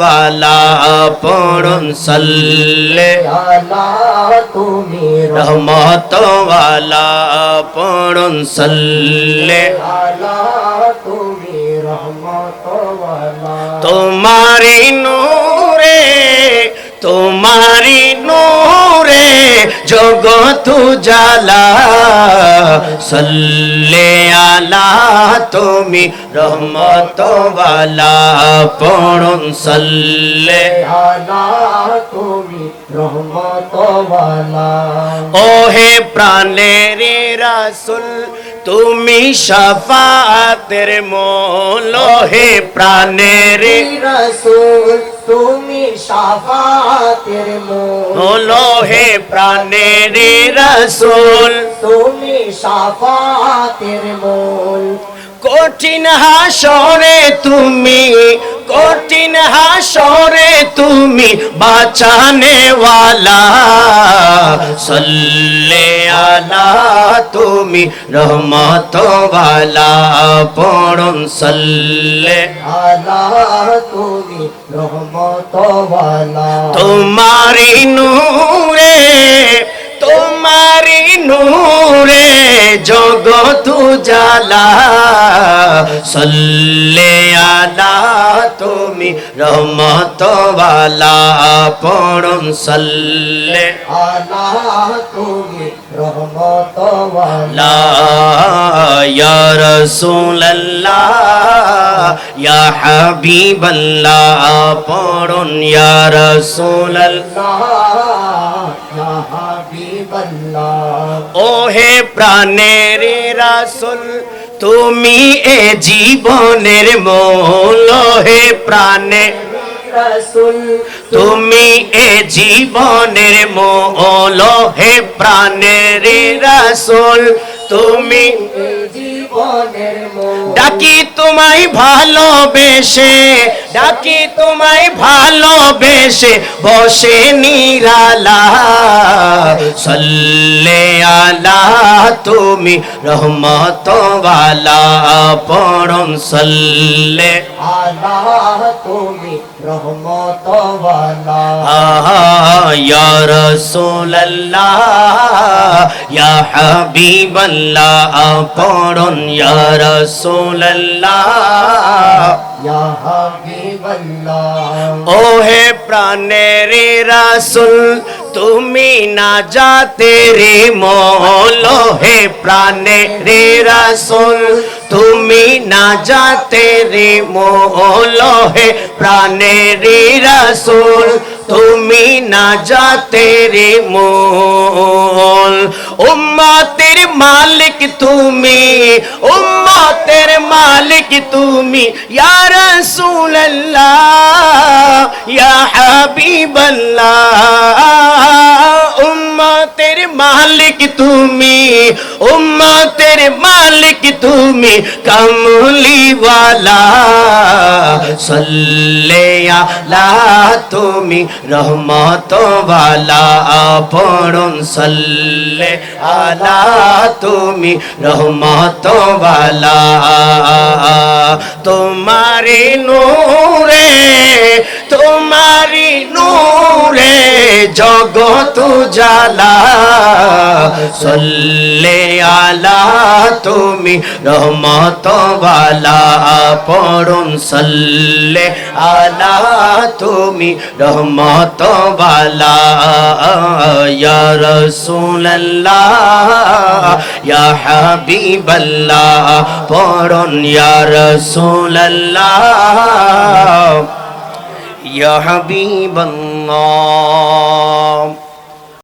वाला पढ़न सल्ले आला तुमी रहमत वाला पढ़न सल्ले आला तुमी रहमत वाला तुम्हारी नू জগত জালা সল্লে আলা তুমি রহমত वाला পড়ুন সল্লে আলা তুমি রহমত ওয়ালা ওহে প্রাণের রাসুল তুমি শাফাতের মোল হে প্রাণের রসুল তুমি শাফাতের মূল মোল হে প্রাণের রাসুল। তুমি শাফাতের মূল। কঠিন হাসরে তুমি কঠিন হাসরে তুমি বাঁচানে वाला সল্লে আলা তুমি রহমত वाला পড়ুন সল্লে আলা তুমি রহমত ওয়ালা তোমারি নূরে তোমারি নূরে জগত জালা, সল্লে আলা তুমি রহমত वाला পড়ুন সল্লে আলা তুমি রহমত ওয়ালা লা ইয়া রাসূলুল্লাহ, ইয়া হাবিবাল্লাহ পড়ুন ইয়া রাসূলুল্লাহ ওহে প্রাণের রাসুল, তুমি এ জীবনের মূল। হে প্রাণে তুমি এ জীবনের মূল। হে প্রাণের রাসুল তুমি। ডাকি তোমায় ভালোবেসে, ডাকি তোমায় ভালোবেসে, বসে নিরালা। সল্লে আলা তুমি রহমত वाला পড়ন সল্লে। আল্লাহ তুমি রহমত ইয়া রাসূলুল্লাহ ইয়া হাবিবাল্লাহ পড়ন ইয়া রাসূলুল্লাহ। ইয়া হাবিবাল্লাহ। ওহে প্রাণের রাসুল তুমি না যাতে রে মল হে প্রাণের রাসুল তুমি না যাতে রে মল হে প্রাণের রাসুল তুমি না যাতে রে মোল উম্মতের মালিক তুমি উম্মতের মালিক তুমি ইয়া রাসূলুল্লাহ ইয়া হাবিবাল্লাহ উম্মতের মালিক তুমি, উম্মতের মালিক তুমি, কামলিওয়ালা। সল্লেয়ালা তুমি, রহমতওয়ালা। পড়ুন সল্লে আলা তুমি, রহমতওয়ালা। তোমারে নূরে তোমারি নূর জগত জালা সল্লে আলা, তুমি রহমতওয়ালা পড়ুন সল্লে আলা, তুমি রহমতওয়ালা, ইয়া রাসূলুল্লাহ, ইয়া হাবিবাল্লাহ পড়ুন ইয়া রাসূলুল্লাহ, ইয়া হাবিবাল্লাহ। الله